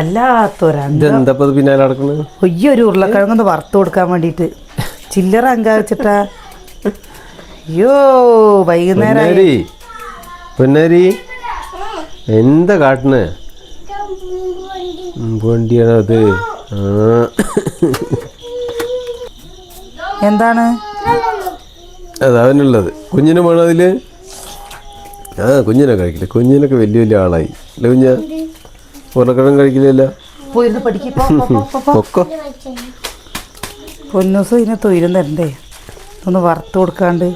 ഇത് പിന്നാലെ നടക്കണ്? ഒയ്യ ഒരു ഉരുളക്കിഴങ്ങൊന്ന് വറുത്ത് കൊടുക്കാൻ വേണ്ടിട്ട്. ചില്ലറ അങ്ക വെച്ചിട്ടാ അയ്യോ വൈകുന്നേരം പൊന്നാരി എന്താ കാട്ടണ്? വണ്ടിയാണോ അത്? എന്താണ്? അതവനുള്ളത് കുഞ്ഞിന് വേണോ അതിൽ? ആ കുഞ്ഞിനെ കഴിക്കില്ല കുഞ്ഞിനൊക്കെ വലിയ വലിയ ആളായി. അല്ല കുഞ്ഞ? ഉരുളക്കിഴങ്ങ് കഴിക്കുന്നില്ല പോയിരുന്ന് പൊന്നൂസം ഇതിനെ തൊയിലും തരണ്ടേ? ഒന്ന് വറുത്ത് കൊടുക്കാണ്ട്.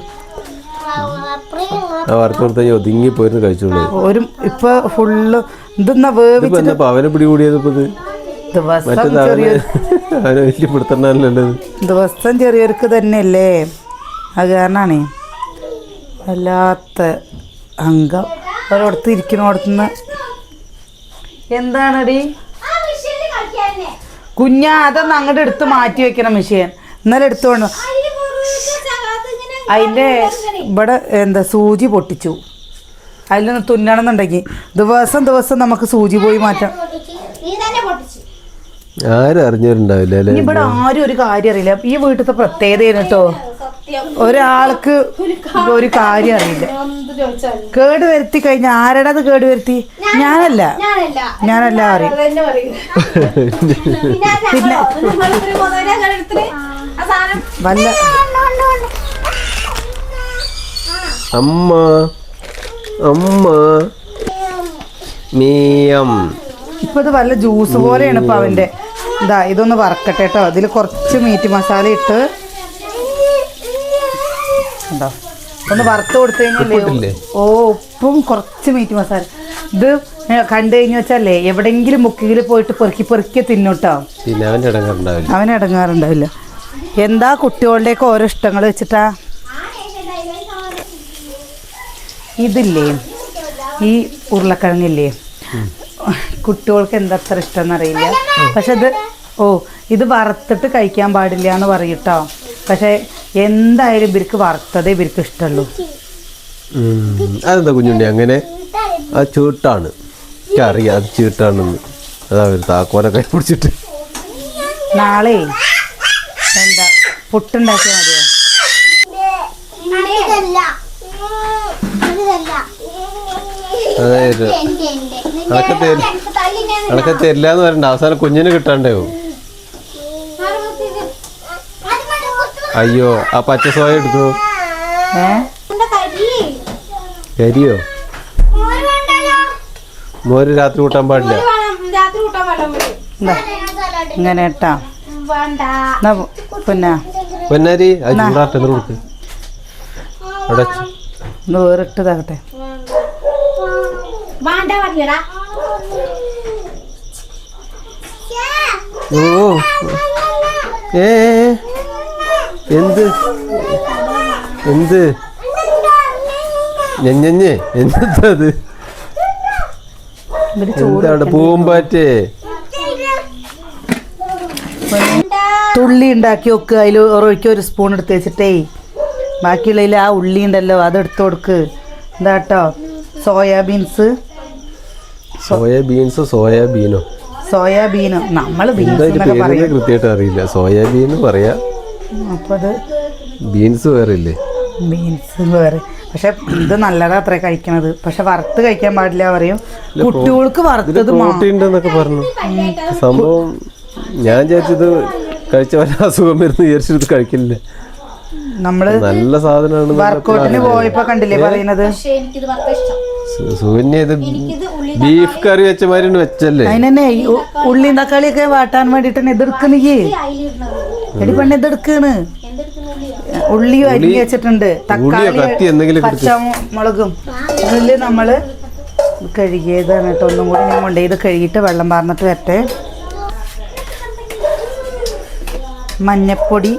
ആ വറുത്ത് ഒതുങ്ങി പോയിരുന്നു കഴിച്ചോളൂ. ഒരു ഇപ്പൊ ഫുള്ള് ഇതെന്നാ അവനെ ഇപ്പൊ ചെറിയൊരു അവനെ വലിയ ദിവസം ചെറിയവർക്ക് തന്നെയല്ലേ? അത് കാരണാണേ. വല്ലാത്ത അംഗം. അവരോടത്ത് ഇരിക്കണോടത്തുനിന്ന് എന്താണടി? കുഞ്ഞാ അതൊന്ന് അങ്ങോട്ട് എടുത്ത് മാറ്റി വെക്കണം മെഷീൻ ഇന്നലെ എടുത്തോണ്ട് അതിന്റെ ഇവിടെ എന്താ സൂചി പൊട്ടിച്ചു. അതിലൊന്ന് തുന്നണം എന്നുണ്ടെങ്കിൽ ദിവസം ദിവസം നമുക്ക് സൂചി പോയി മാറ്റാം. നീ തന്നെ പൊട്ടിച്ചു. ആരും അറിഞ്ഞവരുണ്ടാവില്ല അല്ലേ? ഇനി ഇവിടെ ആരും ഒരു കാര്യം അറിയില്ല. ഈ വീട്ടിലത്തെ പ്രത്യേകതയാണ് കേട്ടോ ഒരാൾക്ക് ഒരു കാര്യം അറിയില്ല. കേട് വരുത്തി കഴിഞ്ഞാൽ ആരുടെ അത് കേട് വരുത്തി? ഞാനല്ല. ഞാനല്ല അറിയും പിന്നെ വല്ല അമ്മ അമ്മ മീയം. ഇപ്പൊ ഇത് വല്ല ജ്യൂസ് പോലെയാണ് ഇപ്പൊ അവന്റെ. ഇതാ ഇതൊന്ന് വറക്കട്ടെ കേട്ടോ അതിൽ കുറച്ച് മീറ്റ് മസാല ഇട്ട് ഉണ്ടോ ഒന്ന് വറുത്ത് കൊടുത്തു കഴിഞ്ഞാലേ ഓ ഉപ്പും കുറച്ച് മീറ്റ് മസാല ഇത് കണ്ടു കഴിഞ്ഞു വെച്ചാലേ എവിടെങ്കിലും മുക്കിൽ പോയിട്ട് പെറുക്കി പെറുക്കി തിന്നൂട്ടോ അവൻ ഇടങ്ങാറുണ്ടാവില്ല. എന്താ കുട്ടികളുടെയൊക്കെ ഓരോ ഇഷ്ടങ്ങൾ വെച്ചിട്ടാ? ഇതില്ലേ? ഈ ഉരുളക്കിഴങ്ങില്ലേ? കുട്ടികൾക്ക് എന്താ അത്ര ഇഷ്ടം എന്നറിയില്ല. പക്ഷെ ഇത് ഓ ഇത് വറുത്തിട്ട് കഴിക്കാൻ പാടില്ല എന്ന് പറയൂട്ടോ. പക്ഷെ എന്തായാലും ഇവർക്ക് വറുത്തതേ ഇവർക്ക് ഇഷ്ടമുള്ളൂ. ഉം. അതെന്താ കുഞ്ഞുണ്ടി അങ്ങനെ? ആ ചീട്ടാണ് അറിയാം അത് ചീട്ടാണെന്ന് അതാ ഒരു താക്കോലെ കൈ പിടിച്ചിട്ട്. നാളെ എന്താ പുട്ടുണ്ടാക്കിയാൽ മതിയോ? അതായത് അതൊക്കെ തരും അതൊക്കെ തരില്ല. എന്ന് പറയണ്ട അവസാനം കുഞ്ഞിന് കിട്ടാണ്ടായോ? അയ്യോ ആ പച്ച സോയ എടുത്തു കരിയോ? മോര് രാത്രി കൂട്ടാൻ പാടില്ല. ഇങ്ങനെ ഇട്ടാ? പിന്നെ? പൊന്നാരി കൊടുക്ക്. അവിടെ വെച്ച്. ഒന്ന് വേറിട്ടതാകട്ടെ ഓ. ഏ, എന്ത്? എന്ത്? ഞഞ്ഞഞ്ഞേ എന്താത് എന്താണ് പൂമ്പാറ്റേ? തുള്ളി ഉണ്ടാക്കി വെക്കുക അതിൽ ഒരൊഴിക്ക് ഒരു സ്പൂൺ എടുത്ത് വെച്ചിട്ടേ. ബാക്കിയുള്ളതിൽ ആ ഉള്ളി ഉണ്ടല്ലോ അതെടുത്ത് കൊടുക്ക്. എന്താ കേട്ടോ സോയാബീൻസ്. സോയാബീൻസ് സോയാബീനോ? സോയാബീനോ. നമ്മൾ ബീൻസ് കൃത്യമായിട്ട് അറിയില്ല. സോയാബീൻ പറയാ അപ്പോൾ അത് ബീൻസ് വേറെ ഇല്ലേ ബീൻസ് വേറെ. പക്ഷെ ഇത് നല്ലതാ അത്ര കഴിക്കണത്. പക്ഷെ വറുത്ത് കഴിക്കാൻ പാടില്ല പറയും. കുട്ടികൾക്ക് വറുത്തത് മാ- പ്രോട്ടീൻ പറഞ്ഞു. സംഭവം ഞാൻ വിചാരിച്ചത് കഴിച്ച വല്ല അസുഖം വരുന്ന വിചാരിച്ചിട്ട് കഴിക്കില്ല? നമ്മൾ നല്ല സാധനമാണ് വർക്കൗട്ടിന് പോയപ്പോ കണ്ടില്ലേ പറയുന്നത്? പക്ഷെ എനിക്കിത് ഇഷ്ടം. സുകന്യ ഇത് ഇത് ഉള്ളി ബീഫ് കറി വെച്ച മാതിരി വെച്ചല്ലേ? അതിനെ ഉള്ളി തക്കാളിയൊക്കെ വാട്ടാൻ വേണ്ടിട്ട് എതിർക്കണേ എടി പെണ്ണ് എതെടുക്കാണ് എന്തെടുക്കുന്ന ഉള്ളി ഉള്ളി അരിഞ്ഞ് വെച്ചിട്ടുണ്ട്. ഉള്ളിയോ തക്കാളി പച്ചമുളകും. ഉള്ളി നമ്മൾ കഴുകിയതാണ് കേട്ടോ. ഒന്നും കൂടി ഞാൻ കൊണ്ടുപോയി ഇത് കഴുകിയിട്ട് വെള്ളം പാർന്നിട്ട് വരട്ടെ. മഞ്ഞപ്പൊടി.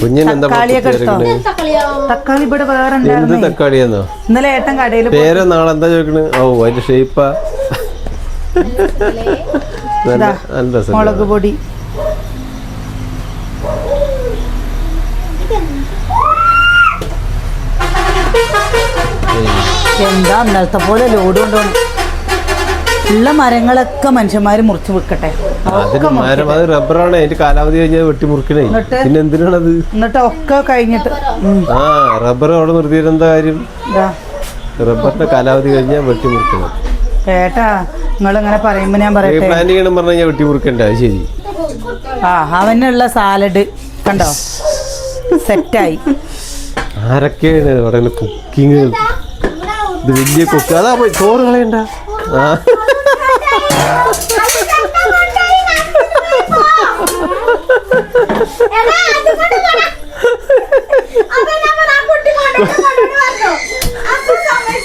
കുഞ്ഞിന് എന്താ തക്കാളിയൊക്കെ എടുത്തോ? ചേർക്കണേ തക്കാളി ഇവിടെ വേറെ എന്ത് ഉണ്ടായിരുന്നു തക്കാളിയാന്നോ? ഇന്നലെ ഏട്ടൻ കടയിൽ പേര് നാളെ എന്താ ചോദിക്കണേ? ഓ അതിന്റെ ഷേപ്പാ നല്ല മുളക് പൊടി. എന്താ ഇന്നലത്തെ പോലെ ലോഡ് കൊണ്ടുപോകണം ഉള്ള മരങ്ങളൊക്കെ മനുഷ്യന്മാര് മുറിച്ചു വെക്കട്ടെ മരം അത് റബ്ബറാണ് അതിന്റെ കാലാവധി കഴിഞ്ഞാൽ വെട്ടി മുറിക്കണേ. എന്നിട്ട്? പിന്നെ എന്തിനാണത്? എന്നിട്ട് ഒക്കെ കഴിഞ്ഞിട്ട്. ഉം, ആ റബ്ബർ അവിടെ നിർത്തിയിട്ട് എന്താ കാര്യം? ഇതാ. റബ്ബറിന്റെ കാലാവധി കഴിഞ്ഞാൽ വെട്ടി മുറിക്കണം ഏട്ടാ നിങ്ങളിങ്ങനെ പറയുമ്പോൾ ഞാൻ പറയട്ടെ. പ്ലാന്റ് ചെയ്യണം പറഞ്ഞു കഴിഞ്ഞാൽ വെട്ടി മുറിക്കണ്ട? അത് ശരി. ആ അവനുള്ള സാലഡ് കണ്ടോ? സെറ്റായി. ആരൊക്കെയാണ് പറയുന്നത് കുക്കിങ് ഇത് വലിയ കുക്ക് അതാ പോയി ചോറ് കളയണ്ട. ആ.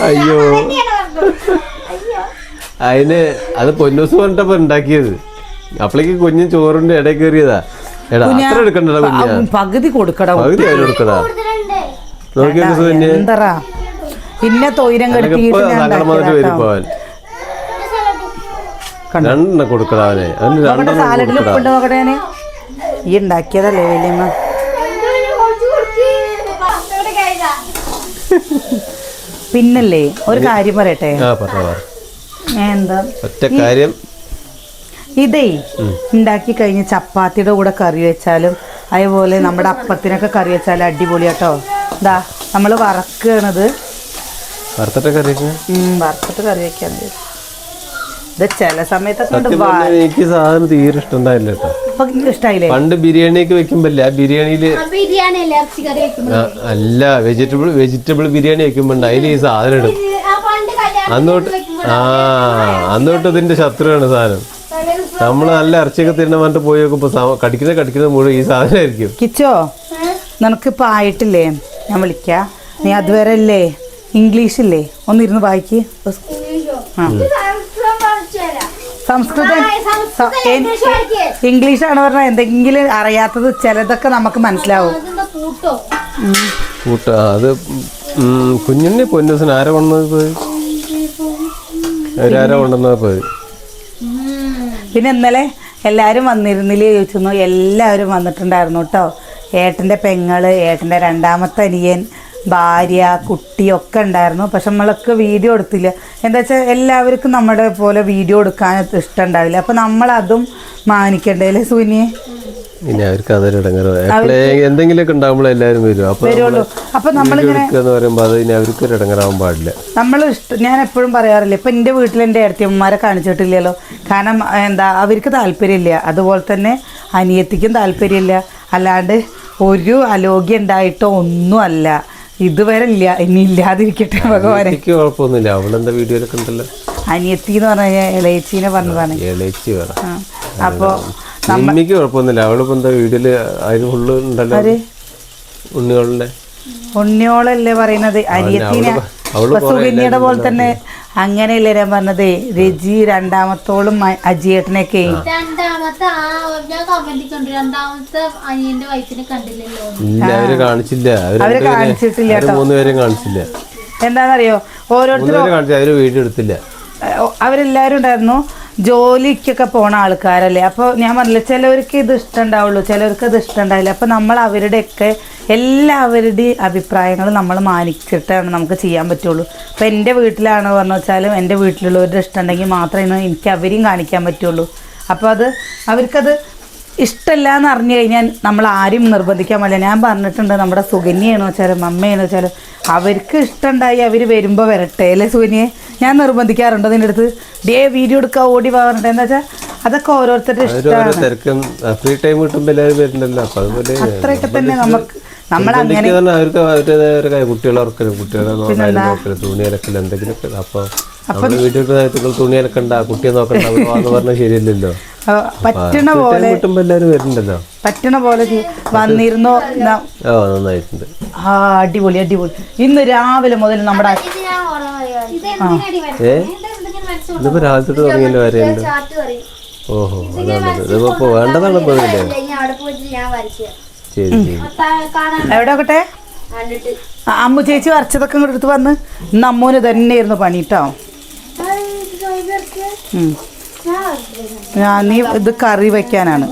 അയ്യോ. അതിന് അത് പൊന്നൂസ് പറഞ്ഞിട്ടപ്പോ ഉണ്ടാക്കിയത്. അപ്പളേക്ക് കുഞ്ഞും ചോറിന്റെ ഇടയിൽ കയറിയതാ. എടാ കുഞ്ഞാ, അത്ര എടുക്കണ്ടടാ കുഞ്ഞാ. പകുതി കൊടുക്കടാ പകുതി അതിന് നോക്കിയ പിന്നെ തൊയിരം കെട്ടി ഞാൻ സങ്കടം വന്നിട്ട് വരും ഉണ്ടാക്കിയതാ പോവാൻ കണ്ടോ? രണ്ടെണ്ണം കൊടുക്കടാ അവനെ. അവന് നോക്കട്ടെ രണ്ടെണ്ണം സാലഡിൽ കൊടുക്കടാ. ഉപ്പുണ്ട് നോക്കട്ടെ ഞാൻ ഈ ഉണ്ടാക്കിയതല്ലേ വലിയമ്മ പിന്നല്ലേ ഒരു കാര്യം പറയട്ടെ? ആ പറ എന്താ? ഒറ്റ കാര്യം. ഇതേ ഉണ്ടാക്കി കഴിഞ്ഞ് ചപ്പാത്തിയുടെ കൂടെ കറി വെച്ചാലും അതേപോലെ നമ്മുടെ അപ്പത്തിനൊക്കെ കറി വെച്ചാലും അടിപൊളിയാട്ടോ ഇതാ നമ്മൾ വറക്കണത്. വറുത്തിട്ടൊക്കെ വറുത്തിട്ട് കറി വെക്കാൻ ചില സമയത്തൊക്കെ എനിക്ക് സാധനം തീരെ ഇഷ്ടമുണ്ടായില്ല കേട്ടോ. ഇഷ്ടായില്ലേ? പണ്ട് ബിരിയാണിയൊക്കെ ഒക്കെ ആ ബിരിയാണിയിൽ ബിരിയാണി അല്ലേ വെജിറ്റബിൾ വെജിറ്റബിൾ ബിരിയാണി വെക്കുമ്പോണ്ട് അതിൽ ഈ സാധനം ഇടും. ആ പണ്ട് കല്യാണം അന്നോട്ട് ആ അന്നോട്ട് ഇതിന്റെ ശത്രുവാണ് സാധനം. നമ്മൾ നല്ല ഇറച്ചിയൊക്കെ തിന്നെ പറഞ്ഞിട്ട് പോയി നോക്കുമ്പോ കടിക്കുന്ന കടിക്കുന്ന മുഴുവൻ ഈ സാധനമായിരിക്കും കിച്ചോ നിനക്കിപ്പോ ആയിട്ടില്ലേ? ഞാൻ വിളിക്കാം. നീ അതുവരെ അല്ലേ ഇംഗ്ലീഷില്ലേ? ഒന്നിരുന്ന് വായിക്ക്. ആ. സംസ്കൃതം. ഇംഗ്ലീഷ് ആണ് ഇംഗ്ലീഷാണ് പറഞ്ഞാൽ എന്തെങ്കിലും അറിയാത്തത് ചിലതൊക്കെ നമുക്ക് മനസ്സിലാവും. കൂട്ട അത് കുഞ്ഞിനെ പൊന്നൂസിന് ആരാ കൊണ്ടുവന്നത് പോയി? അവരാരാ കൊണ്ടുവന്നത് പോയി? പിന്നെ ഇന്നലെ എല്ലാവരും വന്നിരുന്നില്ലേ ചോദിച്ചു. എല്ലാവരും വന്നിട്ടുണ്ടായിരുന്നു കേട്ടോ. ഏട്ടന്റെ പെങ്ങൾ ഏട്ടന്റെ രണ്ടാമത്തെ അനിയൻ ഭാര്യ കുട്ടിയൊക്കെ ഉണ്ടായിരുന്നു. പക്ഷെ നമ്മളൊക്കെ വീഡിയോ എടുത്തില്ല. എന്താ വെച്ചാൽ എല്ലാവർക്കും നമ്മുടെ പോലെ വീഡിയോ എടുക്കാൻ ഇഷ്ടം ഉണ്ടാവില്ല. അപ്പം നമ്മളതും മാനിക്കണ്ടേ അല്ലേ സുനിയെ പിന്നെ അവർക്ക് അതൊരു ഇടങ്ങറ. എപ്പോഴേ എന്തെങ്കിലുമൊക്കെ ഉണ്ടാകുമ്പോൾ എല്ലാവരും വരും. അപ്പോൾ നമ്മളിങ്ങനെ പറയുമ്പോൾ അത് ഇനി അവർക്ക് ഒരു ഇടങ്ങറാവാൻ പാടില്ല. നമ്മൾ ഇഷ്ടം ഞാൻ എപ്പോഴും പറയാറില്ല ഇപ്പം എന്റെ വീട്ടിൽ എന്റെ ഇടത്തിയമ്മമാരെ കാണിച്ചിട്ടില്ലല്ലോ. കാരണം എന്താ അവർക്ക് താല്പര്യമില്ല. അതുപോലെ തന്നെ അനിയത്തിക്കും താല്പര്യമില്ല. അല്ലാണ്ട് ഒരു അലോഗ്യം ഉണ്ടായിട്ടോ ഒന്നുമല്ല ഇതുവരെ ഇല്ല ഇനി ഇല്ലാതിരിക്കട്ടെ ഭഗവാനെ. എനിക്ക് കുഴപ്പമൊന്നുമില്ല. അവളെന്താ വീഡിയോയിലൊക്കെ ഉണ്ടല്ലോ? അനിയത്തി എന്ന് പറഞ്ഞ ഇളയച്ചീനെ പറഞ്ഞതാണ്. ഇളയച്ചി വേറെ അപ്പോ അപ്പോൾ നിമ്മിക്ക് കുഴപ്പമൊന്നുമില്ല. അവളിപ്പോ എന്താ വീഡിയോയിൽ അതിന് ഉള്ളു ഉണ്ടല്ലോ? ഉണ്ണിയോളല്ലേ പറയുന്നത്? അനിയത്തിനെ സുകന്യയുടെ പോലെ തന്നെ അങ്ങനെ ഇല്ല ഞാൻ പറഞ്ഞത്? രജി രണ്ടാമത്തോളും അജിയേട്ടനൊക്കെ രണ്ടാമത്തെ ആ ഞാൻ കമന്റ് കണ്ടു രണ്ടാമത്തെ അനിയന്റെ വൈഫിനെ കണ്ടില്ലല്ലോ. ഇല്ല അവർ കാണിച്ചില്ല. അവർ കാണിച്ചിട്ടില്ല കാണിച്ചില്ല. എന്താണെന്നറിയോ? ഓരോരുത്തരും അവർ അവരെല്ലാവരും ഉണ്ടായിരുന്നു. ജോലിക്കൊക്കെ പോണ ആൾക്കാരല്ലേ? അപ്പോൾ ഞാൻ പറഞ്ഞില്ല ചിലവർക്ക് ഇത് ഇഷ്ടം ഉണ്ടാവുള്ളൂ ചിലവർക്ക് ഇത് ഇഷ്ടം ഉണ്ടാവില്ല അപ്പോൾ നമ്മൾ അവരുടെയൊക്കെ എല്ലാവരുടെയും അഭിപ്രായങ്ങൾ നമ്മൾ മാനിച്ചിട്ടാണ് നമുക്ക് ചെയ്യാൻ പറ്റുള്ളൂ. അപ്പോൾ എന്റെ വീട്ടിലാണ് പറഞ്ഞു വെച്ചാലും എന്റെ വീട്ടിലുള്ളവരുടെ ഇഷ്ടം ഉണ്ടെങ്കിൽ മാത്രമേ എനിക്ക് അവരെയും കാണിക്കാൻ പറ്റുള്ളൂ. അപ്പോൾ അത് അവർക്കത് ഇഷ്ടമല്ല എന്ന് അറിഞ്ഞു കഴിഞ്ഞാൽ നമ്മൾ ആരും നിർബന്ധിക്കാൻ പാടില്ല. ഞാൻ പറഞ്ഞിട്ടുണ്ട് നമ്മുടെ സുകന്യയാണോ വെച്ചാലും അമ്മയാണോ വെച്ചാലും അവർക്ക് ഇഷ്ടമുണ്ടായി അവർ വരുമ്പോൾ വരട്ടെ അല്ലേ സുകന്യെ? ഞാൻ നിർബന്ധിക്കാറുണ്ട് നിന്റെ അടുത്ത്. ഡേ വീഡിയോ എടുക്കുക ഓടി പോകാറുണ്ട് എന്താ വെച്ചാൽ അതൊക്കെ ഓരോരുത്തരുടെ ഇഷ്ടമാണ്. ഫ്രീ ടൈം കിട്ടുമ്പോൾ എല്ലാവരും അപ്പൊ അത്രയൊക്കെ തന്നെ നമുക്ക് നമ്മൾ അങ്ങനെ നിർബന്ധിക്കുക പറഞ്ഞാൽ അവർക്ക് അവരുടേതായ കുട്ടികളെ ഉറക്കലും കുട്ടികളെ നോക്കാനും നോക്കലും തുണി അലക്കലും എന്തെങ്കിലുമൊക്കെ. അപ്പൊ നമ്മൾ വീട്ടിൽ തുണി അലക്കണ്ട കുട്ടിയെ നോക്കണ്ട പറഞ്ഞാൽ ശരിയല്ലല്ലോ. പറ്റണ പോലെ പറ്റണ പോലെ. വന്നിരുന്നോ? നന്നായിട്ടുണ്ട്. ആ അടിപൊളി അടിപൊളി. ഇന്ന് രാവിലെ മുതൽ നമ്മുടെ തുടങ്ങിയല്ലോ വരെയുണ്ട് ഓഹോ അതാണ് ഇതിപ്പോ വേണ്ടതാണ് എവിടെ നോക്കട്ടെ കണ്ടിട്ട്. ആ, അമ്മു ചേച്ചി വരച്ചതൊക്കെ ഇങ്ങോട്ട് എടുത്ത് വന്ന്. ഇന്ന് അമ്മൂന് തന്നെയായിരുന്നു പണി കേട്ടോ ഉം. ഞാൻ നീ ഇത് കറി വെക്കാനാണ്.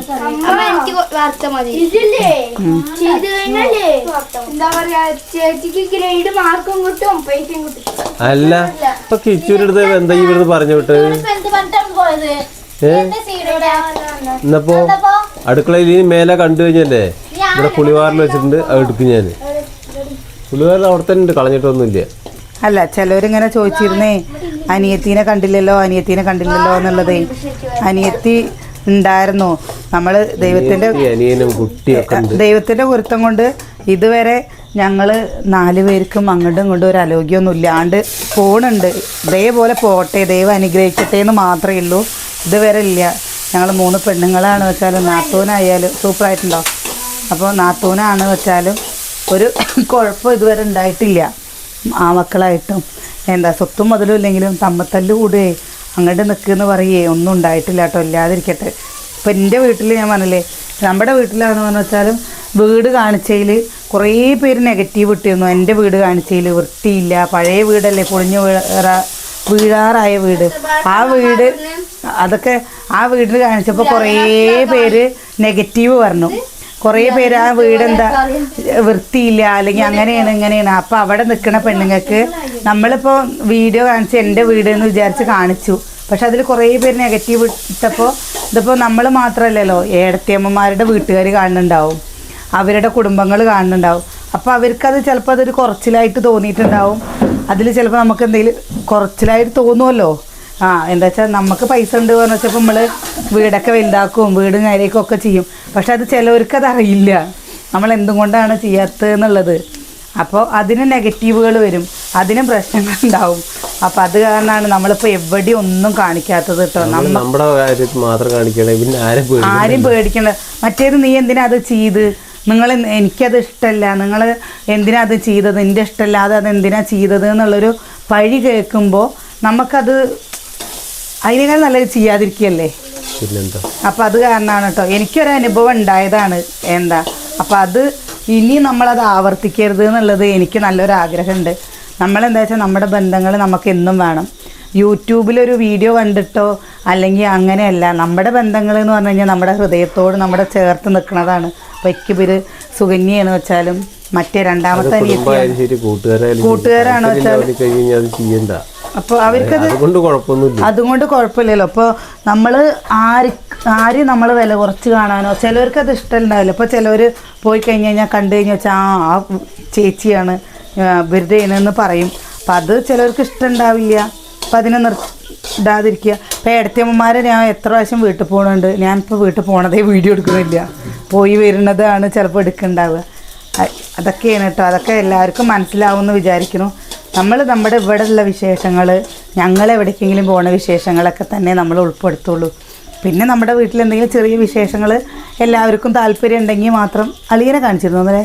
എനിക്ക് വാർത്ത മതി. ഇതില്ലേ? ചെയ്ത് എന്താ പറയാ ചേച്ചിക്ക് ഗ്രേഡ് മാർക്കും കിട്ടും പൈസയും കിട്ടും. അല്ല ഇപ്പൊ കിച്ചൂരുടെ അടുത്ത് എന്താ ഇവിടുന്ന് പറഞ്ഞു വിട്ട് എന്നപ്പോ അടുക്കളയിൽ മേലെ കണ്ടു കഴിഞ്ഞല്ലേ? ഇവിടെ പുളിവാറിൽ വെച്ചിട്ടുണ്ട് അത് എടുക്കും ഞാൻ പുളിവാറിൽ അവിടെ തന്നെ ഉണ്ട് കളഞ്ഞിട്ടൊന്നുമില്ല. അല്ല ചിലവരിങ്ങനെ ചോദിച്ചിരുന്നേ അനിയത്തീനെ കണ്ടില്ലല്ലോ അനിയത്തിനെ കണ്ടില്ലല്ലോ എന്നുള്ളതേ അനിയത്തി ഉണ്ടായിരുന്നു. നമ്മൾ ദൈവത്തിന്റെ ദൈവത്തിന്റെ പൊരുത്തം കൊണ്ട് ഇതുവരെ ഞങ്ങൾ നാല് പേർക്കും അങ്ങോട്ടും ഇങ്ങോട്ടും ഒരു അലോഗ്യമൊന്നും ഇല്ലാണ്ട് പോണുണ്ട്. ഇതേപോലെ പോട്ടെ ദൈവം അനുഗ്രഹിക്കട്ടെ എന്ന് മാത്രമേ ഉള്ളൂ. ഇതുവരെ ഇല്ല. ഞങ്ങൾ മൂന്ന് പെണ്ണുങ്ങളാണ് വെച്ചാലും നാത്തൂനായാലും സൂപ്പറായിട്ടുണ്ടോ അപ്പോൾ നാത്തൂനാണ് വെച്ചാലും ഒരു കുഴപ്പം ഇതുവരെ ഉണ്ടായിട്ടില്ല. ആ മക്കളായിട്ടും എന്താ സ്വത്തും മുതലും ഇല്ലെങ്കിലും തമ്മത്തല്ല് കൂടുകയെ അങ്ങോട്ട് നിൽക്കുമെന്ന് പറയേ ഒന്നും ഉണ്ടായിട്ടില്ല കേട്ടോ ഇല്ലാതിരിക്കട്ടെ. ഇപ്പം എന്റെ വീട്ടിൽ ഞാൻ പറഞ്ഞില്ലേ നമ്മുടെ വീട്ടിലാണെന്ന് പറഞ്ഞു വെച്ചാലും വീട് കാണിച്ചതിൽ കുറേ പേര് നെഗറ്റീവ് ഇട്ടിരുന്നു എന്റെ വീട് കാണിച്ചതിൽ വൃത്തിയില്ല പഴയ വീടല്ലേ പൊളിഞ്ഞു വീഴാ വീഴാറായ വീട്. ആ വീട് അതൊക്കെ ആ വീട്ടിൽ കാണിച്ചപ്പോൾ കുറേ പേര് നെഗറ്റീവ് പറഞ്ഞു. കുറേ പേര് ആ വീട് എന്താ വൃത്തിയില്ല അല്ലെങ്കിൽ അങ്ങനെയാണ് ഇങ്ങനെയാണ്. അപ്പൊ അവിടെ നിൽക്കുന്ന പെണ്ണുങ്ങൾക്ക് നമ്മളിപ്പോ വീഡിയോ കാണിച്ച് എന്റെ വീട് എന്ന് വിചാരിച്ച് കാണിച്ചു. പക്ഷെ അതിൽ കുറേ പേര് നെഗറ്റീവ് ഇട്ടപ്പോൾ ഇതിപ്പോൾ നമ്മൾ മാത്രമല്ലല്ലോ ഏടത്തിയമ്മമാരുടെ വീട്ടുകാർ കാണുന്നുണ്ടാവും. അവരുടെ കുടുംബങ്ങൾ കാണുന്നുണ്ടാവും. അപ്പോൾ അവർക്കത് ചിലപ്പോൾ അതൊരു കുറച്ചിലായിട്ട് തോന്നിയിട്ടുണ്ടാവും. അതിൽ ചിലപ്പോൾ നമുക്ക് എന്തെങ്കിലും കുറച്ചിലായിട്ട് തോന്നുമല്ലോ ആ എന്താ വെച്ചാൽ നമുക്ക് പൈസ ഉണ്ട് എന്ന് വെച്ചപ്പോൾ നമ്മൾ വീടൊക്കെ വലുതാക്കും വീട് നേരേക്കും ഒക്കെ ചെയ്യും. പക്ഷെ അത് ചിലവർക്ക് അത് അറിയില്ല. നമ്മൾ എന്തും കൊണ്ടാണ് ചെയ്യാത്തത് എന്നുള്ളത്. അപ്പോൾ അതിന് നെഗറ്റീവുകൾ വരും. അതിന് പ്രശ്നങ്ങൾ ഉണ്ടാവും. അപ്പോൾ അത് കാരണമാണ് നമ്മളിപ്പോൾ എവിടെ ഒന്നും കാണിക്കാത്തത് കേട്ടോ. നമ്മുടെ കാര്യത്തിൽ മാത്രം കാണിക്കണേ പിന്നെ ആരെ ആരും പേടിക്കണ്ട. മറ്റേത് നീ എന്തിനാ അത് ചെയ്ത്? നിങ്ങൾ എനിക്കത് ഇഷ്ടമല്ല നിങ്ങൾ എന്തിനാ അത് ചെയ്തത്? എന്റെ ഇഷ്ടമല്ലാതെ അത് എന്തിനാ ചെയ്തത് എന്നുള്ളൊരു പഴി കേൾക്കുമ്പോൾ നമുക്കത് അതിനേക്കാൾ നല്ലത് ചെയ്യാതിരിക്കുകയല്ലേ? പിന്നെന്താ? അപ്പം അത് കാരണമാണ് കേട്ടോ എനിക്കൊരു അനുഭവം ഉണ്ടായതാണ്. എന്താ? അപ്പം അത് ഇനി നമ്മളത് ആവർത്തിക്കരുത് എന്നുള്ളത് എനിക്ക് നല്ലൊരു ആഗ്രഹമുണ്ട്. നമ്മളെന്താ വെച്ചാൽ നമ്മുടെ ബന്ധങ്ങൾ നമുക്ക് എന്നും വേണം. യൂട്യൂബിലൊരു വീഡിയോ കണ്ടിട്ടോ? അല്ലെങ്കിൽ അങ്ങനെയല്ല. നമ്മുടെ ബന്ധങ്ങൾ എന്ന് പറഞ്ഞു കഴിഞ്ഞാൽ നമ്മുടെ ഹൃദയത്തോട് നമ്മുടെ ചേർത്ത് നിൽക്കുന്നതാണ്. അപ്പോൾ എനിക്ക് പേര് സുകന്യാണ് വെച്ചാലും മറ്റേ രണ്ടാമത്തെ കൂട്ടുകാരാണെന്ന് വെച്ചാൽ അപ്പോൾ അവർക്കത് അതുകൊണ്ട് കുഴപ്പമില്ലല്ലോ. അപ്പോൾ നമ്മൾ ആര് ആര് നമ്മൾ വില കുറച്ച് കാണാനോ ചിലവർക്ക് അത് ഇഷ്ടമുണ്ടാവില്ല. അപ്പോൾ ചിലവർ പോയി കഴിഞ്ഞ് കഴിഞ്ഞാൽ കണ്ടു കഴിഞ്ഞാൽ വെച്ചാൽ ആ ചേച്ചിയാണ് വെറുതെ ചെയ്യുന്നതെന്ന് പറയും. അപ്പം അത് ചിലവർക്ക് ഇഷ്ടമുണ്ടാവില്ല. അപ്പം അതിനെ നിർത്താതിരിക്കുക. ഇപ്പം ഇടത്തിയമ്മമാരെ ഞാൻ എത്ര പ്രാവശ്യം വീട്ടിൽ പോകുന്നുണ്ട് ഞാനിപ്പോൾ വീട്ടിൽ പോണതേ വീഡിയോ എടുക്കുന്നില്ല. പോയി വരുന്നതാണ് ചിലപ്പോൾ എടുക്കുന്നുണ്ടാവുക അതൊക്കെയാണ് കേട്ടോ. അതൊക്കെ എല്ലാവർക്കും മനസ്സിലാവുമെന്ന് വിചാരിക്കുന്നു. നമ്മൾ നമ്മുടെ ഇവിടെയുള്ള വിശേഷങ്ങൾ ഞങ്ങൾ എവിടേക്കെങ്കിലും പോണ വിശേഷങ്ങളൊക്കെ തന്നെ നമ്മൾ ഉൾപ്പെടുത്തുള്ളൂ. പിന്നെ നമ്മുടെ വീട്ടിൽ എന്തെങ്കിലും ചെറിയ വിശേഷങ്ങൾ എല്ലാവർക്കും താല്പര്യം ഉണ്ടെങ്കിൽ മാത്രം അളിയനെ കാണിച്ചിരുന്നു അല്ലേ.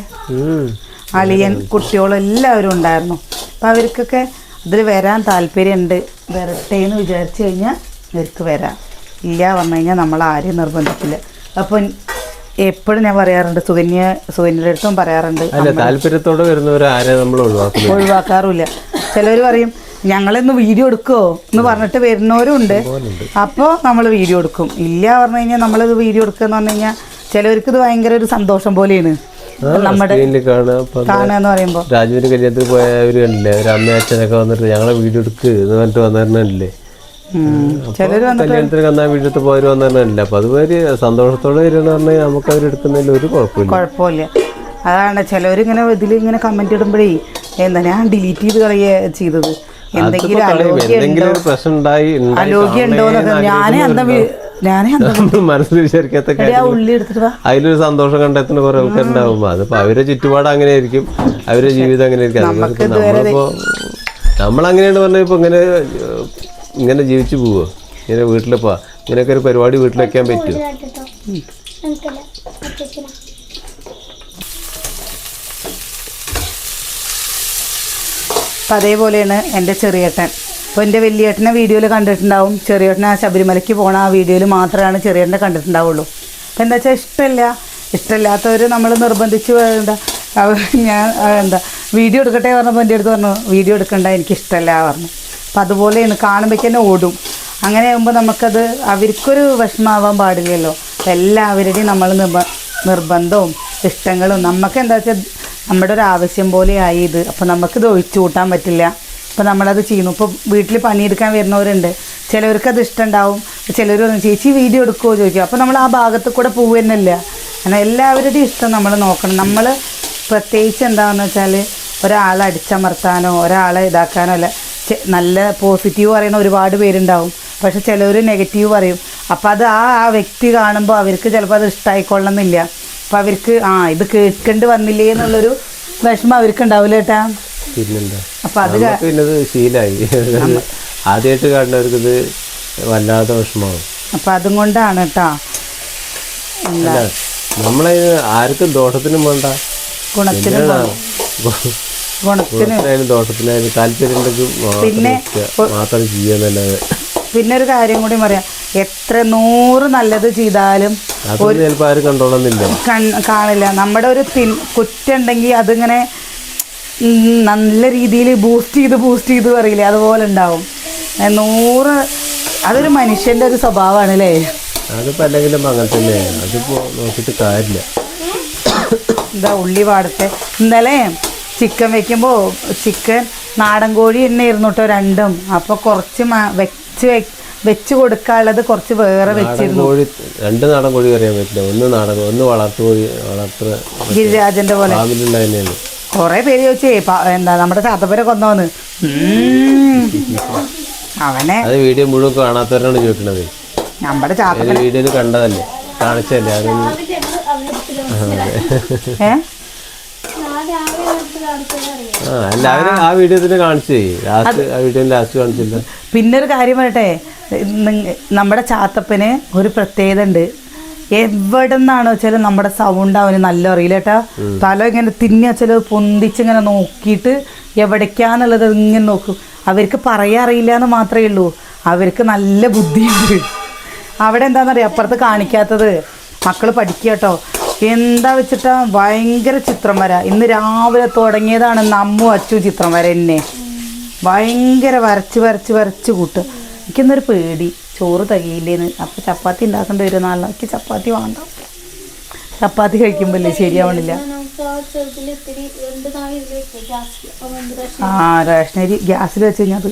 അളിയൻ കുട്ടികളും എല്ലാവരും ഉണ്ടായിരുന്നു. അപ്പോൾ അവർക്കൊക്കെ അതിൽ വരാൻ താല്പര്യമുണ്ട്. വരട്ടെ എന്ന് വിചാരിച്ചു കഴിഞ്ഞാൽ ഇവർക്ക് വരാം. ഇല്ല പറഞ്ഞു കഴിഞ്ഞാൽ നമ്മൾ ആരെയും നിർബന്ധിക്കില്ല അപ്പോൾ എപ്പോഴും ഞാൻ പറയാറുണ്ട് സുകന്യ സുകന്യയുടെ അടുത്തും പറയാറുണ്ട്. അല്ല താല്പര്യത്തോടെ വരുന്നവരെ ആരെ നമ്മൾ ഒഴിവാക്കുന്നത് ഒഴിവാക്കാറുമില്ല. ചിലവർ പറയും ഞങ്ങളിന്ന് വീഡിയോ എടുക്കുമോ എന്ന് പറഞ്ഞിട്ട് വരുന്നവരും ഉണ്ട് അപ്പോൾ നമ്മൾ വീഡിയോ എടുക്കും. ഇല്ല പറഞ്ഞു കഴിഞ്ഞാൽ നമ്മളിത് വീഡിയോ എടുക്കുക എന്ന് പറഞ്ഞു കഴിഞ്ഞാൽ ചിലവർക്ക് ഇത് ഭയങ്കര ഒരു സന്തോഷം പോലെയാണ്. നമ്മുടെ കാണുക പറയുമ്പോൾ രാജുവിന്റെ കല്യാണത്തിന് പോയവര് കണ്ടില്ലേ? ഒരു അമ്മ അച്ഛനൊക്കെ വന്നിട്ട് ഞങ്ങളെ വീഡിയോ എടുക്കുക എന്ന് പറഞ്ഞിട്ട് വന്നിരുന്നില്ലേ കല്യാണത്തിന് കന്നാ വീട്ടിൽ പോയവര് വന്നിരുന്നില്ല അപ്പൊ അതുമാതിരി സന്തോഷത്തോടെ പറഞ്ഞാൽ നമുക്ക് അവരെടുക്കുന്നതിൽ ഒരു കുഴപ്പമില്ല. കുഴപ്പമില്ല. അതാണ് ചിലവരിങ്ങനെ ഇതിൽ ഇങ്ങനെ കമന്റ് ഇടുമ്പോഴേ എന്താ ഞാൻ ഡിലീറ്റ് ചെയ്ത് കളയ ചെയ്തത്? എന്തെങ്കിലും. അലോഗ്യം ഉണ്ടോ? ഞാനേ അതിലൊരു സന്തോഷം കണ്ടെത്തുന്ന കുറെ ആൾക്കാരുണ്ടാവുമ്പോ അതിപ്പോ അവരെ ചുറ്റുപാട് അങ്ങനെ ആയിരിക്കും അവരെ ജീവിതം അങ്ങനെ ആയിരിക്കും നമ്മളങ്ങനെയാണ് പറഞ്ഞ ഇപ്പൊ ഇങ്ങനെ ഇങ്ങനെ ജീവിച്ചു പോവോ? ഇങ്ങനെ വീട്ടിലിപ്പോ? ഇങ്ങനെയൊക്കെ ഒരു പരിപാടി വീട്ടിൽ വെക്കാൻ പറ്റും. അപ്പം അതേപോലെയാണ് എന്റെ ചെറിയേട്ടൻ. അപ്പോൾ എന്റെ വലിയേട്ടനെ വീഡിയോയിൽ കണ്ടിട്ടുണ്ടാവും. ചെറിയേട്ടനെ ആ ശബരിമലയ്ക്ക് പോണ ആ വീഡിയോയിൽ മാത്രമാണ് ചെറിയേട്ടനെ കണ്ടിട്ടുണ്ടാവുള്ളൂ. അപ്പം എന്താ വെച്ചാൽ ഇഷ്ടമില്ല ഇഷ്ടമില്ലാത്തവർ നമ്മൾ നിർബന്ധിച്ച് എന്താ ഞാൻ എന്താ വീഡിയോ എടുക്കട്ടെ പറഞ്ഞപ്പോൾ എന്റെ അടുത്ത് പറഞ്ഞു വീഡിയോ എടുക്കണ്ട എനിക്കിഷ്ടമല്ല പറഞ്ഞു. അപ്പം അതുപോലെയാണ് കാണുമ്പോഴേക്ക് തന്നെ ഓടും. അങ്ങനെ ആകുമ്പോൾ നമുക്കത് അവർക്കൊരു വിഷമാവാൻ പാടില്ലല്ലോ. അപ്പം എല്ലാവരുടെയും നമ്മൾ നിർബ നിർബന്ധവും ഇഷ്ടങ്ങളും നമുക്ക് എന്താ വെച്ചാൽ നമ്മുടെ ഒരു ആവശ്യം പോലെ ആയി ഇത്. അപ്പോൾ നമുക്കിത് ഒഴിച്ചു കൂട്ടാൻ പറ്റില്ല. അപ്പം നമ്മളത് ചെയ്യുന്നു. ഇപ്പോൾ വീട്ടിൽ പണിയെടുക്കാൻ വരുന്നവരുണ്ട്. ചിലവർക്ക് അത് ഇഷ്ടമുണ്ടാവും ചിലർ ചേച്ചി വീഡിയോ എടുക്കുമോ ചോദിക്കും. അപ്പോൾ നമ്മൾ ആ ഭാഗത്ത് കൂടെ പോകുന്നില്ല അങ്ങനെ എല്ലാവരുടെയും ഇഷ്ടം നമ്മൾ നോക്കണം. നമ്മൾ പ്രത്യേകിച്ച് എന്താണെന്ന് വെച്ചാൽ ഒരാളെ അടിച്ചമർത്താനോ ഒരാളെ ഇതാക്കാനോ അല്ല. നല്ല പോസിറ്റീവ് പറയുന്ന ഒരുപാട് പേരുണ്ടാവും. പക്ഷെ ചിലർ നെഗറ്റീവ് പറയും. അപ്പം അത് ആ ആ വ്യക്തി കാണുമ്പോൾ അവർക്ക് ചിലപ്പോൾ അത് ഇഷ്ടമായിക്കൊള്ളണമെന്നില്ല അപ്പം അവർക്ക് ആ ഇത് കേൾക്കേണ്ടി വന്നില്ലേ എന്നുള്ളൊരു വിഷമം അവർക്ക് ഉണ്ടാവില്ല പിന്നെന്താ? അപ്പം അത് ക- നമുക്ക് പിന്നത് ശീലായി. ആദ്യമായിട്ട് കാണുന്നവർക്ക് ഇത് വല്ലാത്ത വിഷമാവും അപ്പം അതും കൊണ്ടാണ് കേട്ടാ നമ്മളെ ആർക്കും ദോഷത്തിനും വേണ്ട ഗുണത്തിന് ഗുണത്തിനായാലും ദോഷത്തിനായാലും താല്പര്യം പിന്നെ മാത്രം ചെയ്യാന്നല്ലാതെ പിന്നെ ഒരു കാര്യം കൂടി പറയാം. എത്ര നൂറ് നല്ലത് ചെയ്താലും ചിലപ്പോൾ ആരും കണ്ടോളന്നില്ല കാണില്ല. നമ്മുടെ ഒരു കുറ്റുണ്ടെങ്കിൽ അതിങ്ങനെ നല്ല രീതിയിൽ ബൂസ്റ്റ് ചെയ്ത് ബൂസ്റ്റ് ചെയ്ത് പറയില്ലേ? അതുപോലെ ഉണ്ടാവും. നൂറ് അതൊരു മനുഷ്യന്റെ ഒരു സ്വഭാവമാണ് അല്ലേ? അതിപ്പോൾ അല്ലെങ്കിലും അങ്ങനെ തന്നെ. അതിപ്പോൾ നോക്കിയിട്ട് കാര്യമില്ല. എന്താ ഉള്ളി പാടത്തെ ഇന്നലെ ചിക്കൻ വെക്കുമ്പോൾ ചിക്കൻ നാടൻ കോഴി തന്നെ ഇരുന്നു കേട്ടോ രണ്ടും. അപ്പോൾ കുറച്ച് വെച്ച് വെച്ച് കൊടുക്കാനുള്ളത് കുറച്ച് വേറെ വെച്ചിരുന്നു. കോഴി രണ്ട് നാടൻ കോഴി അറിയാൻ പറ്റില്ല. ഒന്ന് നാടൻ ഒന്ന് വളർത്തു കോഴി വളർത്ത ഗിരിരാജന്റെ പോലെ. കുറെ പേര് ചോദിച്ചേ എന്താ നമ്മുടെ ചാത്തപ്പുര കൊന്നോന്ന്. അവനെ അത് വീഡിയോ മുഴുവൻ കാണാത്തവരാണ് ചോദിക്കുന്നത്. നമ്മുടെ ചാത്ത അതിന് വീഡിയോയിൽ കണ്ടതല്ലേ? കാണിച്ചല്ലേ അതൊന്നും ആ അല്ല അവർ ആ വീഡിയോ തന്നെ കാണിച്ചേ. ലാസ്റ്റ് ആ വീഡിയോ ലാസ്റ്റ് കാണിച്ചില്ല. പിന്നെ ഒരു കാര്യം പറയട്ടെ. നമ്മുടെ ചാത്തപ്പന് ഒരു പ്രത്യേകത ഉണ്ട് എവിടെ നിന്നാണ് വെച്ചാൽ നമ്മുടെ സൗണ്ട് അവന് നല്ല അറിയില്ല കേട്ടാ. തല ഇങ്ങനെ തിന്നി വെച്ചാൽ പൊന്തിച്ച് ഇങ്ങനെ നോക്കിയിട്ട് എവിടേക്കാന്നുള്ളത് ഇങ്ങനെ നോക്കും. അവർക്ക് പറയാൻ അറിയില്ല എന്ന് മാത്രമേ ഉള്ളൂ. അവർക്ക് നല്ല ബുദ്ധിയുണ്ട്. അവിടെ എന്താണെന്നറിയാം അപ്പുറത്ത് കാണിക്കാത്തത്. മക്കൾ പഠിക്കുക കേട്ടോ. എന്താ വെച്ചിട്ടാ ഭയങ്കര ചിത്രം വര. ഇന്ന് രാവിലെ തുടങ്ങിയതാണ് നമ്മു അച്ചു ചിത്രം വര എന്നെ. ഭയങ്കര വരച്ച് വരച്ച് വരച്ച് കൂട്ടുക എനിക്കെന്നൊരു പേടി. ചോറ് തികയില്ലേന്ന്. അപ്പോൾ ചപ്പാത്തി ഉണ്ടാക്കേണ്ടി വരും നാളെ. എനിക്ക് ചപ്പാത്തി വേണ്ട. ചപ്പാത്തി കഴിക്കുമ്പോഴല്ലേ ശരിയാവണില്ല. അപ്പം ആ റേഷനരി ഗ്യാസിൽ വെച്ച് കഴിഞ്ഞാൽ അത്.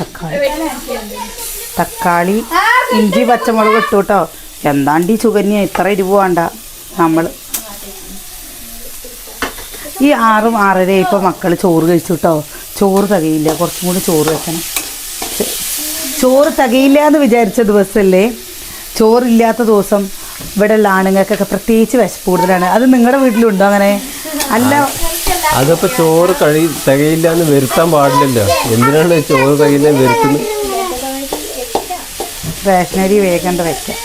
തക്കാളി. തക്കാളി ഇഞ്ചി പച്ചമുളക് ഇട്ടു കേട്ടോ. എന്താണ്ട് ഈ സുകന്യ? ഇത്ര എരിവ് വേണ്ട. നമ്മൾ ഈ ആറും ആറര ഇപ്പോൾ മക്കൾ ചോറ് കഴിച്ചു കേട്ടോ ചോറ് തികയില്ല. കുറച്ചും കൂടി ചോറ് വെക്കണം. ചോറ് തികയില്ല എന്ന് വിചാരിച്ച ദിവസമല്ലേ ചോറില്ലാത്ത ദിവസം ഇവിടെ ഉള്ള ആണുങ്ങൾക്കൊക്കെ പ്രത്യേകിച്ച് വിശപ്പ് കൂടുതലാണ്. അത് നിങ്ങളുടെ വീട്ടിലുണ്ടോ അങ്ങനെ? അല്ല. അതപ്പോ ചോറ് കഴി തികയില്ല എന്ന് വരുത്താൻ പാടില്ലല്ലോ. എന്തിനാണ് ചോറ് തികയില്ല വരുത്തുന്നത്? റേഷനരി വേഗം വെക്കാം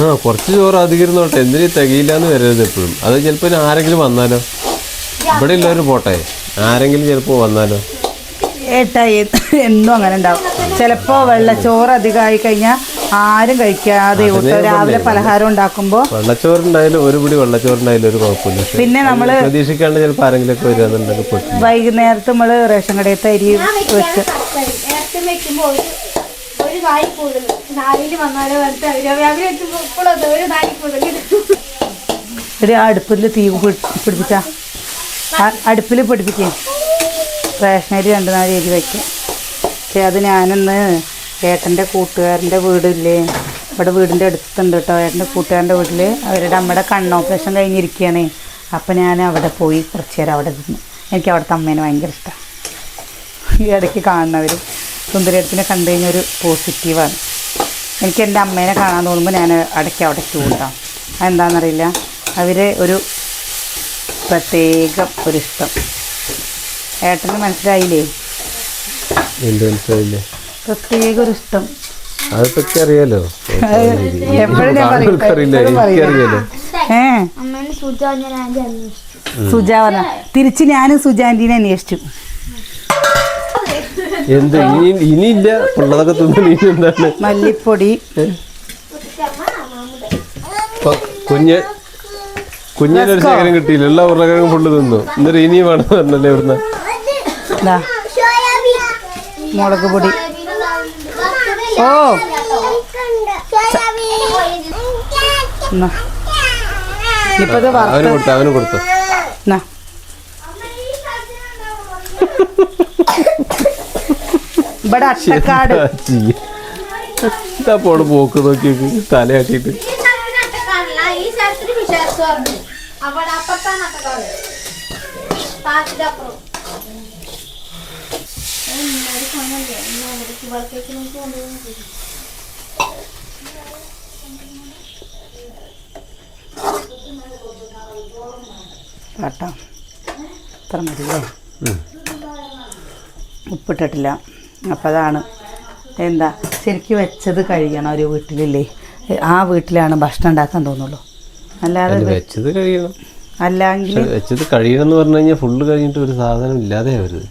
ആ കുറച്ച് ചോറ് അധികം ഇരുന്നോട്ടെ എന്തിനു തികയില്ല എന്ന് വരരുത് എപ്പോഴും അത് ചിലപ്പോൾ ഇനി ആരെങ്കിലും വന്നാലോ ഇവിടെ ഉള്ളവർ പോട്ടെ ആരെങ്കിലും ചിലപ്പോൾ വന്നാലോ ഏട്ടാ എന്നും അങ്ങനെ ഉണ്ടാവും ചിലപ്പോൾ വെള്ളച്ചോറ് അധികമായി കഴിഞ്ഞാൽ ആരും കഴിക്കാതെ രാവിലെ പലഹാരം ഉണ്ടാക്കുമ്പോൾ വെള്ളച്ചോറുണ്ടായാലും ഒരു പിടി വെള്ളച്ചോറുണ്ടായാലും ഒരു കുഴപ്പമില്ല പിന്നെ നമ്മൾ പ്രതീക്ഷിക്കാണ്ട് ചിലപ്പോൾ വൈകുന്നേരത്ത് നമ്മൾ റേഷൻ കടയത്തെ അരി വെച്ച് നായി കൂടുതൽ നാലിൽ വന്നാലേ വരട്ടെ. അവർ അവർ വെക്കുമ്പോ ഒരു നായി കൂടുതൽ ഒരു അടുപ്പിൽ തീ പിടി- പിടിപ്പിച്ച. അടുപ്പിൽ പിടിപ്പിക്കേ. റേഷനരി രണ്ട് നാല് അരി വയ്ക്കാം പക്ഷേ അത് ഞാനിന്ന് ഏട്ടന്റെ കൂട്ടുകാരന്റെ വീടില്ലേ? ഇവിടെ വീടിന്റെ അടുത്തുണ്ട് കേട്ടോ. ഏട്ടന്റെ കൂട്ടുകാരന്റെ വീട്ടിൽ അവരുടെ അമ്മയുടെ കണ്ണ് ഓപ്പറേഷൻ കഴിഞ്ഞിരിക്കുകയാണ്. അപ്പം ഞാൻ അവിടെ പോയി കുറച്ച് നേരം അവിടെ നിന്ന്. എനിക്ക് അവിടുത്തെ അമ്മേനെ ഭയങ്കര ഇഷ്ടമാണ് ഈ ഇടയ്ക്ക് കാണുന്നവർ സുന്ദരത്തിനെ കണ്ടു കഴിഞ്ഞാൽ ഒരു പോസിറ്റീവാണ്. എനിക്ക് എന്റെ അമ്മേനെ കാണാൻ തോന്നുമ്പോൾ ഞാൻ അടയ്ക്ക അടയ്ക്ക് കൂട്ടാം അതെന്താണെന്നറിയില്ല. അവർ ഒരു പ്രത്യേകം ഒരിഷ്ടം ഏട്ടന് മനസ്സിലായില്ലേ? എന്ത് മനസ്സിലായില്ലേ? പ്രത്യേക ഒരു ഇഷ്ടം. അതൊക്കെ അറിയാലോ? എപ്പോഴും ഞാൻ പറയും. അറിയില്ല. എപ്പോഴും പറയും. എനിക്കറിയാലോ ഏ? അമ്മേനെ ഞാൻ ആദ്യം അന്വേഷിച്ചു. സുജ പറഞ്ഞ തിരിച്ച് ഞാനും സുജാന്റീനെ അന്വേഷിച്ചു. എന്ത് ഇനി ഇനിയില്ല. ഉള്ളതൊക്കെ തിന്നു ഇനി എന്താണ്? മല്ലിപ്പൊടി. ഇപ്പൊ കുഞ്ഞ് കുഞ്ഞിനൊരു ശേഖരം കിട്ടിയില്ല. എല്ലാ ഉരുളക്കിഴങ്ങും ഫുള്ള് തിന്നു. എന്നിട്ട് ഇനിയും വേണം പറഞ്ഞല്ലേ ഇവിടുന്ന് മുളക് പൊടി. ഓ. ഇത് അവന് വറുത്ത്. കൊടുത്തു അവന് കൊടുത്തു. ഇവിടെ അട്ടക്കാട്. പോണ് പോക്ക് നോക്കി തലയാട്ടിട്ട് കേട്ടോ ഉപ്പിട്ടിട്ടില്ല. അപ്പം അതാണ് എന്താ ശരിക്കും വെച്ചത് കഴിയണം ഒരു വീട്ടിലില്ലേ? ആ വീട്ടിലാണ് ഭക്ഷണം ഉണ്ടാക്കാൻ തോന്നുള്ളൂ. അല്ലാതെ വെച്ചത് കഴിയണം അല്ലെങ്കിൽ വെച്ചത് കഴിയണം എന്ന് പറഞ്ഞു കഴിഞ്ഞാൽ ഫുള്ള് കഴിഞ്ഞിട്ട് ഒരു സാധനം ഇല്ലാതെ വരുത്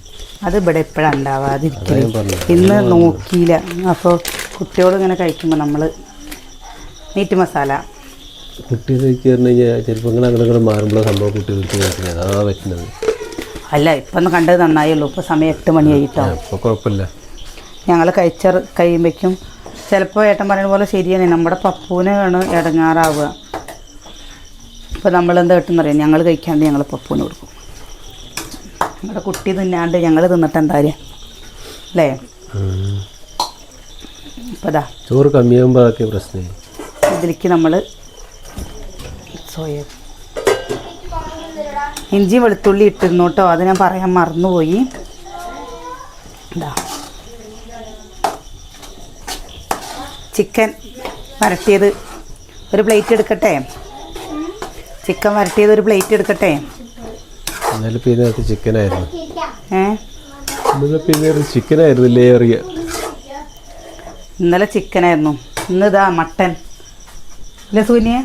അത് ഇവിടെ എപ്പോഴാണ് ഉണ്ടാവാതിരിക്കൽ? അതാ ഞാൻ പറഞ്ഞത്. ഇന്ന് നോക്കിയില്ല. അപ്പോൾ കുട്ടിയോട് ഇങ്ങനെ കഴിക്കുമ്പോൾ നമ്മൾ മീറ്റ് മസാല. കുട്ടികൾക്ക് പറഞ്ഞു കഴിഞ്ഞാൽ ചിലപ്പോൾ അങ്ങനെ അങ്ങനെ മാറുമ്പോൾ സംഭവം കുട്ടികൾക്ക് കഴിക്കുന്നത് അതാണ് പറ്റുന്നത്. അല്ല ഇപ്പം കണ്ടത് നന്നായുള്ളൂ. ഇപ്പോൾ സമയം എട്ട് മണിയായിട്ടോ അപ്പോൾ കുഴപ്പമില്ല ഞങ്ങൾ കഴിച്ച കഴിയുമ്പോഴേക്കും ചിലപ്പോൾ ഏട്ടൻ പറയുന്ന പോലെ ശരിയാണ്. നമ്മുടെ പപ്പൂനാണ് ഇടങ്ങാറാവുക. ഇപ്പോൾ നമ്മളെന്താ കിട്ടുന്നറിയാം? ഞങ്ങൾ കഴിക്കാണ്ട് ഞങ്ങൾ പപ്പൂന് കൊടുക്കും. നമ്മുടെ കുട്ടി തിന്നാണ്ട് ഞങ്ങൾ തിന്നിട്ട് എന്താ അല്ലേ? ചോറ് കമ്മിയാകുമ്പോൾ അതൊക്കെ പ്രശ്നമായി. ഇതിലേക്ക് നമ്മൾ സോയ ഇഞ്ചി വെളുത്തുള്ളി ഇട്ടിരുന്നു കേട്ടോ. അത് ഞാൻ പറയാൻ മറന്നുപോയി. ഇതാ ചിക്കൻ വരട്ടിയത് ഒരു പ്ലേറ്റ് എടുക്കട്ടെ? ചിക്കൻ വരട്ടിയത് ഒരു പ്ലേറ്റ് എടുക്കട്ടെ? ചിക്കനായിരുന്നു. ഇന്നലെ പിന്നെ ഒരു ചിക്കനായിരുന്നില്ലേ അറിയ. ഇന്നലെ ചിക്കനായിരുന്നു. ഇന്ന് ഇതാ മട്ടൻ. അല്ലേ സൂനിയെ?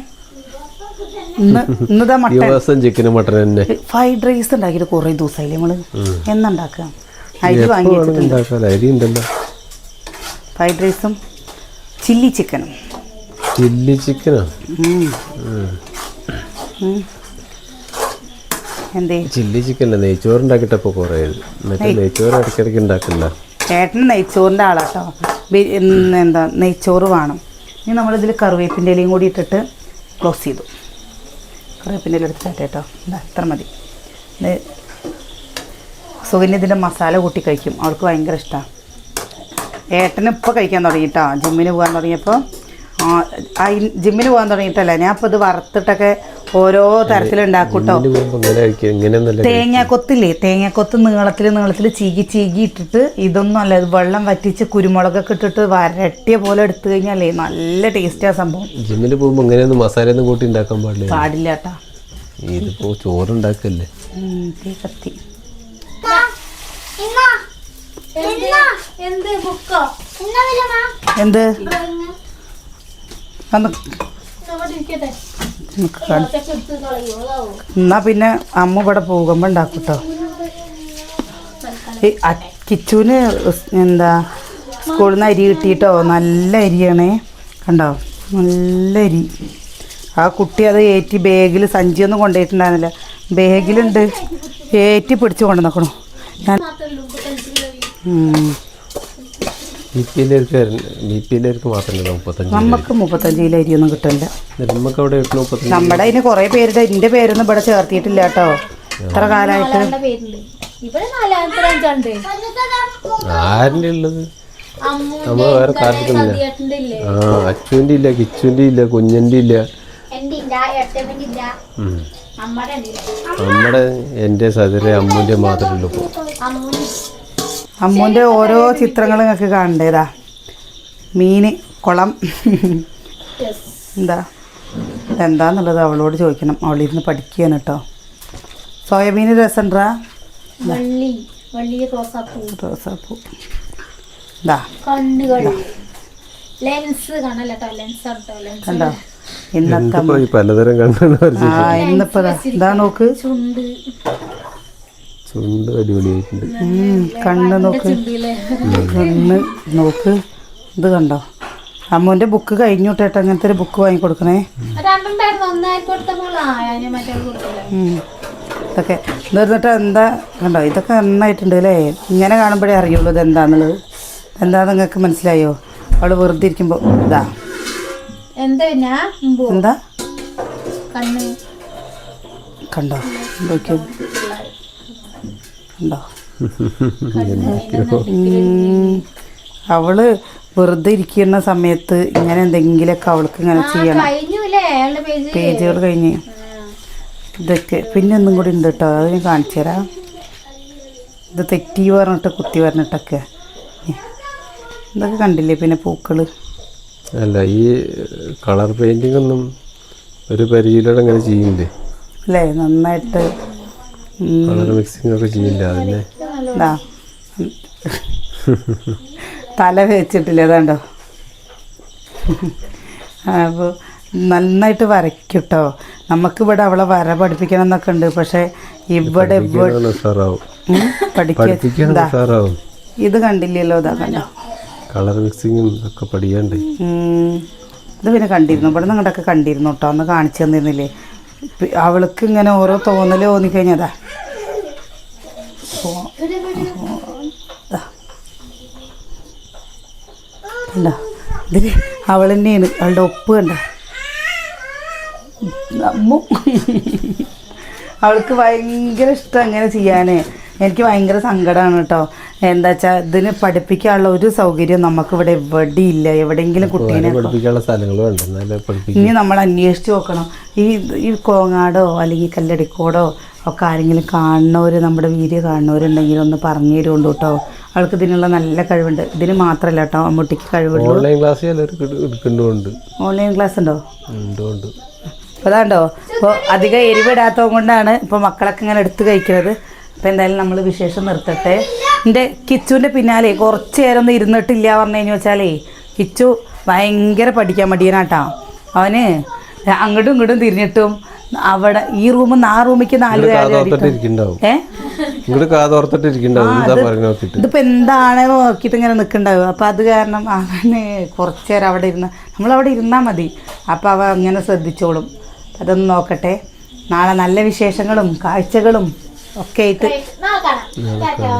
ഇന്നിതാ മട്ടൻ. ചിക്കനും മട്ടൻ തന്നെ. ഫ്രൈഡ് റൈസ് ഉണ്ടാക്കിയിട്ട് കുറേ ദിവസമായില്ലേ നമ്മൾ എന്നുണ്ടാക്കുക. അരി വാങ്ങി വെച്ചിട്ടുണ്ട്. ഫ്രൈഡ് റൈസും ചില്ലി ചിക്കനും ചില്ലി ചിക്കനോ. എന്തേ? ചില്ലി ചിക്കൻ നെയ്ച്ചോറ് ഉണ്ടാക്കിയിട്ടപ്പോൾ കുറേ. മറ്റേ നെയ്ച്ചോറ് ഇടയ്ക്കിടയ്ക്ക് ഉണ്ടാക്കില്ല. ചേട്ടൻ നെയ്ച്ചോറിന്റെ ആളാട്ടോ. എന്താ നെയ്ച്ചോറ് വേണം. ഇനി നമ്മളിതിൽ കറിവേപ്പിന്റെ ഇലയും കൂടി ഇട്ടിട്ട് ക്ലോസ് ചെയ്തു. കറിവേപ്പിന്റെ എടുത്തിട്ട് കേട്ടോ. ഇതാ അത്ര മതി. സുകന്യ ഇതിന്റെ മസാല കൂട്ടി കഴിക്കും. അവൾക്ക് ഭയങ്കര ഇഷ്ടമാണ് ഏട്ടന് ഇപ്പോൾ കഴിക്കാൻ തുടങ്ങിയിട്ടോ. ജിമ്മിന് പോകാൻ തുടങ്ങിയപ്പോൾ ജിമ്മിന് പോകാൻ തുടങ്ങിയിട്ടല്ല. ഞാൻ ഇപ്പോൾ ഇത് വറുത്തിട്ടൊക്കെ ഓരോ തരത്തിലുണ്ടാക്കൂട്ടോ. തേങ്ങ കൊത്തില്ലേ തേങ്ങ കൊത്ത് തേങ്ങാക്കൊത്തില്ലേ? തേങ്ങാക്കൊത്ത് നീളത്തിൽ നീളത്തിൽ ചീകി ചീകി ഇട്ടിട്ട് ഇതൊന്നും അല്ല ഇത് വെള്ളം വറ്റിച്ച് കുരുമുളകൊക്കെ ഇട്ടിട്ട് വരട്ടിയ പോലെ എടുത്തു കഴിഞ്ഞാലേ നല്ല ടേസ്റ്റാ സംഭവം. ജിമ്മിൽ പോകുമ്പോൾ ഇങ്ങനെയൊന്നും മസാലയൊന്നും കൂട്ടി ഉണ്ടാക്കാൻ പാടില്ല? പാടില്ല കേട്ടാ. ഇതിപ്പോ ചോറുണ്ടാക്കല്ലേ? കത്തി. എന്ത് എന്നാ പിന്നെ അമ്മ ഇവിടെ പോകുമ്പോ ഉണ്ടാക്കും കേട്ടോ ഈ കിച്ചുവിന് എന്താ സ്കൂളിൽ നിന്ന് അരി കിട്ടിയിട്ടോ നല്ല അരിയാണേ. കണ്ടോ? നല്ല അരി. ആ കുട്ടി അത് ഏറ്റി ബാഗിൽ സഞ്ചിയൊന്നും കൊണ്ടുപോയിട്ടുണ്ടായിരുന്നില്ല. ബാഗിലുണ്ട്. ഏറ്റി പിടിച്ച് കൊണ്ടു നോക്കണോ ഞാൻ. ബി പി എല്ലാവർക്ക് ബി പി എല്ലാവർക്ക് മാത്രമല്ല മുപ്പത്തഞ്ച് നമുക്ക് മുപ്പത്തഞ്ച് കിലോ അരിയൊന്നും കിട്ടില്ല നമുക്ക് അവിടെ മുപ്പത്തഞ്ച് നമ്മുടെ അതിന് കുറേ പേരുടെ എന്റെ പേരൊന്നും ഇവിടെ ചേർത്തിയിട്ടില്ല കേട്ടോ. ഇത്ര കാലമായിട്ട് ആരുടെ ഉള്ളത്? നമ്മൾ വേറെ കാട്ടിട്ടില്ല ആ അച്ചുവിന്റെ ഇല്ല കിച്ചുവിന്റെ ഇല്ല കുഞ്ഞന്റെ ഇല്ല. എന്റെ ഇല്ല ഏട്ടന്റെ ഇല്ല. ഉം. അമ്മയുടെ നമ്മുടെ എന്റെ സതിരെ അമ്മൂന്റെ മാത്രമേ ഉള്ളൂ അമ്മൂന്റെ ഓരോ ചിത്രങ്ങൾ നിങ്ങൾക്ക് കാണണ്ടേതാ മീൻ കുളം. എന്താ? എന്താന്നുള്ളത് അവളോട് ചോദിക്കണം. അവളിരുന്ന് പഠിക്കുകയാണ് കേട്ടോ. സോയാബീൻ വള്ളി റോസാപ്പൂ. ഇതാ. കണ്ടോ? ഇന്നത്തെ പലതരം കണ്ടോ ആ ഇന്നിപ്പോ ദാ, ഇതാ നോക്ക്. ചുണ്ട് അടിപൊളിയായിട്ടുണ്ട്. കണ്ണ് നോക്ക്. കണ്ണ് നോക്ക്. ഇത് കണ്ടോ? അമ്മുവിന്റെ ബുക്ക് കഴിഞ്ഞു കേട്ടോ അങ്ങനത്തെ ഒരു ബുക്ക് മറ്റേ കൊടുത്തില്ല. ഇതൊക്കെ. ഇത് എന്നിട്ട് എന്താ? കണ്ടോ? ഇതൊക്കെ നന്നായിട്ടുണ്ട് അല്ലേ? ഇങ്ങനെ കാണുമ്പോഴേ അറിയുള്ളൂ ഇത് എന്താന്നുള്ളത്. എന്താന്ന് നിങ്ങൾക്ക് മനസ്സിലായോ? അവൾ വെറുതെ ഇരിക്കുമ്പോൾ ഇതാ. എന്താ കണ്ടോ? നോക്കിയോ? കണ്ടോ അവൾ വെറുതെ ഇരിക്കുന്ന സമയത്ത് ഇങ്ങനെ എന്തെങ്കിലുമൊക്കെ അവൾക്ക് ഇങ്ങനെ ചെയ്യണം. കഴിഞ്ഞൂലേ? അയാളുടെ പേജ്. പേജുകൾ കഴിഞ്ഞ്. ഇതൊക്കെ പിന്നെ ഒന്നും കൂടി ഉണ്ട് കേട്ടോ അത് ഞാൻ കാണിച്ചു തരാം. ഇത് തെറ്റി പറഞ്ഞിട്ട് കുത്തി പറഞ്ഞിട്ടൊക്കെ. ഇതൊക്കെ കണ്ടില്ലേ പിന്നെ പൂക്കൾ? അല്ല ഈ കളർ പെയിന്റിംഗ് ഒന്നും ഒരു പരിചയം അങ്ങനെ ചെയ്യില്ലേ അല്ലേ? നന്നായിട്ട് മിക്സിംഗ് ഒക്കെ ചെയ്യില്ല അതിനെ തല വെച്ചിട്ടില്ല അതാണ്ടോ അപ്പോൾ നന്നായിട്ട് വരയ്ക്കും കേട്ടോ നമുക്കിവിടെ അവളെ വര പഠിപ്പിക്കണം എന്നൊക്കെ ഉണ്ട് പക്ഷേ ഇവിടെ പഠിക്ക ഇതാ കണ്ടില്ലല്ലോ ഇതാ കണ്ടോ? കളർ മിക്സിങ്ങും ഒക്കെ പഠിക്കാണ്ട്. ഇത് പിന്നെ കണ്ടിരുന്നു ഇവിടെ നിങ്ങളുടെ ഒക്കെ കണ്ടിരുന്നു കേട്ടോ ഒന്ന് കാണിച്ചു തന്നിരുന്നില്ലേ? അവൾക്ക് ഇങ്ങനെ ഓരോ തോന്നൽ തോന്നിക്കഴിഞ്ഞതാ. ഇതിൽ അവൾ തന്നെയാണ്. അവളുടെ ഒപ്പ് കണ്ട? അവൾക്ക് ഭയങ്കര ഇഷ്ടം അങ്ങനെ ചെയ്യാനേ. എനിക്ക് ഭയങ്കര സങ്കടമാണ് കേട്ടോ എന്താ വെച്ചാൽ ഇതിന് പഠിപ്പിക്കാനുള്ള ഒരു സൗകര്യം നമുക്കിവിടെ എവിടെയില്ല. എവിടെയെങ്കിലും കുട്ടീനെ ഇനി നമ്മൾ അന്വേഷിച്ച് നോക്കണം. ഈ ഈ കോങ്ങാടോ അല്ലെങ്കിൽ കല്ലടിക്കോടോ ഒക്കെ ആരെങ്കിലും കാണുന്നവർ നമ്മുടെ വീഡിയോ കാണുന്നവരുണ്ടെങ്കിൽ ഒന്ന് പറഞ്ഞു തരുമുണ്ട് കേട്ടോ അവൾക്ക് ഇതിനുള്ള നല്ല കഴിവുണ്ട്. ഇതിന് മാത്രമല്ല കേട്ടോ അമ്മൂട്ടിക്ക് കഴിവുണ്ട് ഓൺലൈൻ ക്ലാസ് ഓൺലൈൻ ക്ലാസ് ഉണ്ടോ? അപ്പോൾ അതാണ്ടോ ഇപ്പോൾ അധികം എരിവിടാത്തത് കൊണ്ടാണ് ഇപ്പോൾ മക്കളൊക്കെ ഇങ്ങനെ എടുത്ത് കഴിക്കുന്നത്. അപ്പോൾ എന്തായാലും നമ്മൾ വിശേഷം നിർത്തട്ടെ. എന്റെ കിച്ചുവിന്റെ പിന്നാലെ കുറച്ച് നേരം ഒന്നും ഇരുന്നിട്ടില്ല പറഞ്ഞു കഴിഞ്ഞു വെച്ചാലേ കിച്ചു ഭയങ്കര പഠിക്കാൻ മടിയനാട്ടാ. അവന് അങ്ങോട്ടും ഇങ്ങോട്ടും തിരിഞ്ഞിട്ടും അവിടെ ഈ റൂമിൽ നിന്ന് ആ റൂമിക്ക് നാല് ഇതിപ്പോ നോക്കിട്ട്. എന്താണ് നോക്കിയിട്ട് ഇങ്ങനെ നിൽക്കണ്ടാവും അപ്പൊ അത് കാരണം അവന് കുറച്ചേരം അവിടെ നമ്മൾ അവിടെ ഇരുന്നാ മതി. അപ്പൊ അവ അങ്ങനെ ശ്രദ്ധിച്ചോളും. അതൊന്ന് നോക്കട്ടെ. നാളെ നല്ല വിശേഷങ്ങളും കാഴ്ചകളും ഒക്കെ ആയിട്ട് നാളെ കാണാം ടാറ്റാ.